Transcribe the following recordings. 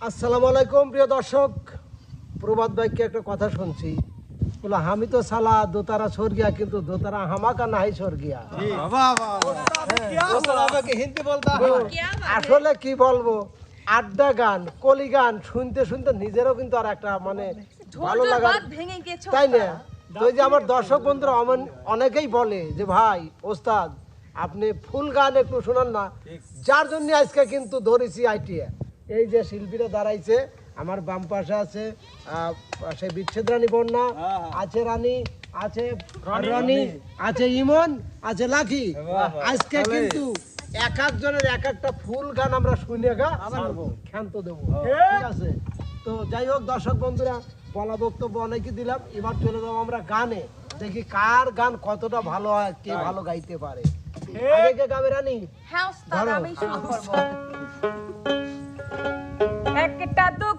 আসসালামু আলাইকুম প্রিয় দর্শক। প্রবাদ বাক্যে একটা কথা শুনছি। বলে আমি তো সালা দোতারা স্বর্গিয়া কিন্তু দোতারা হামাকা নাহি স্বর্গিয়া। তো আসলে কি বলব? আড্ডা গান কলি গান শুনতে শুনতে নিজেরও কিন্তু আর একটা মানে ভালো লাগা বাঁধ ভেঙে গেছে তাই না। তো যে আমার দর্শক বন্ধুরা অমন- অনেকেই বলে যে ভাই ওস্তাদ আপনি ফুল গান একটু শোনান না। যার জন্য আজকে কিন্তু ধরেছি আইটিএ এই যে শিল্পীরা দাঁড়াইছে আমার বাম পাশে আছে আহ, সে বিচ্ছেদ রানী বন্যা আছে রানী আছে রানী আছে ইমন আছে লাখি আজকে কিন্তু এক একজনের এক একটা ফুল গান আমরা শুনে গা ক্ষান্ত দেবো। ঠিক আছে? তো যাই হোক দর্শক বন্ধুরা বলা বক্তব্য অনেকে দিলাম। এবার চলে যাব আমরা গানে। দেখি কার গান কতটা ভালো হয় কে ভালো গাইতে পারে। আগে গাবে রানী? হ্যাঁ আমি শুরু করব। একটা দুঃখ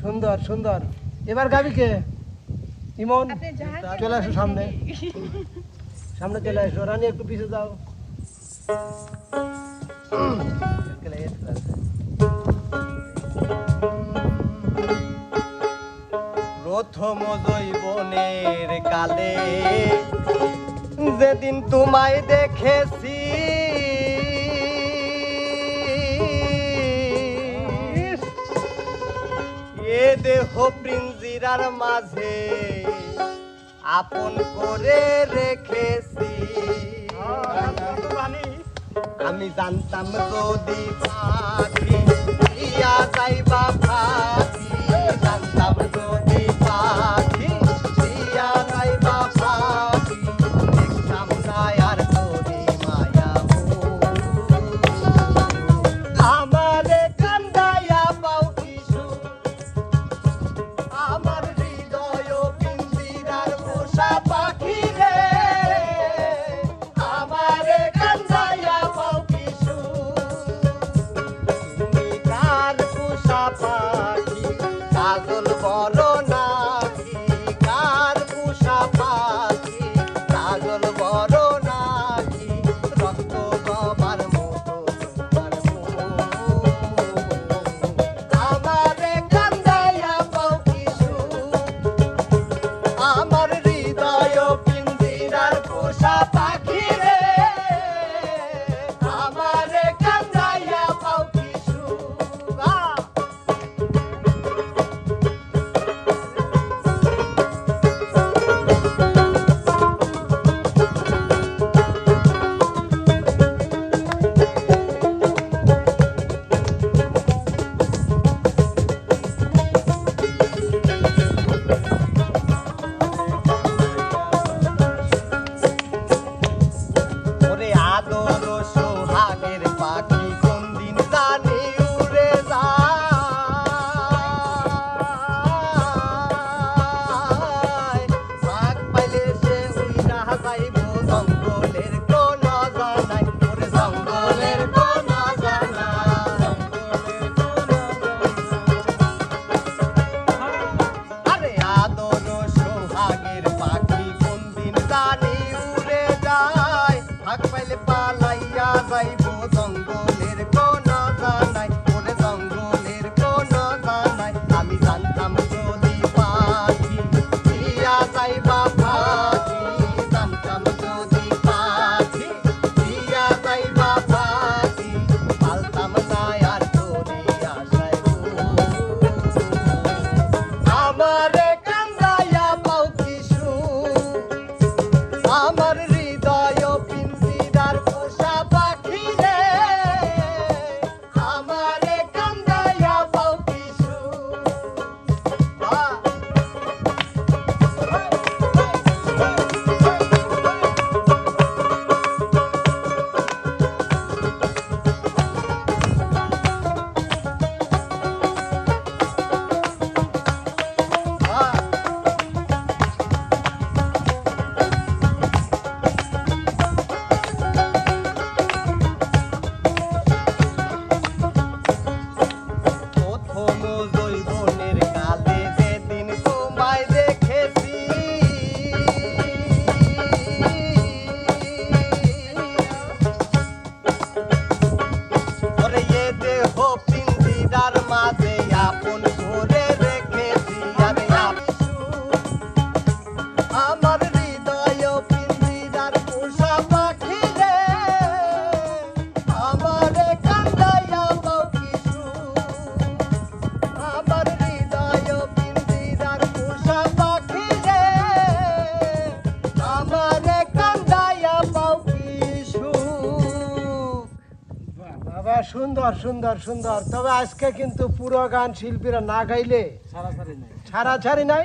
সুন্দর সুন্দর। এবার গাবি কে ইমন চলে আসো সামনে। সামনে চলে আসো রানী একটু পিছিয়ে যাও। প্রথম জৈবনের কালে যেদিন তোমায় দেখেছি এ দেহ পিঞ্জিরার মাঝে আপন করে রেখেছি। আমি জানতাম যদি পাখি ইয়া যাইবা ভাত পালাইয়া যাইব। সুন্দর সুন্দর সুন্দর। তবে আজকে কিন্তু পুরো গান শিল্পীরা না গাইলে সারা ছাড়ি নাই।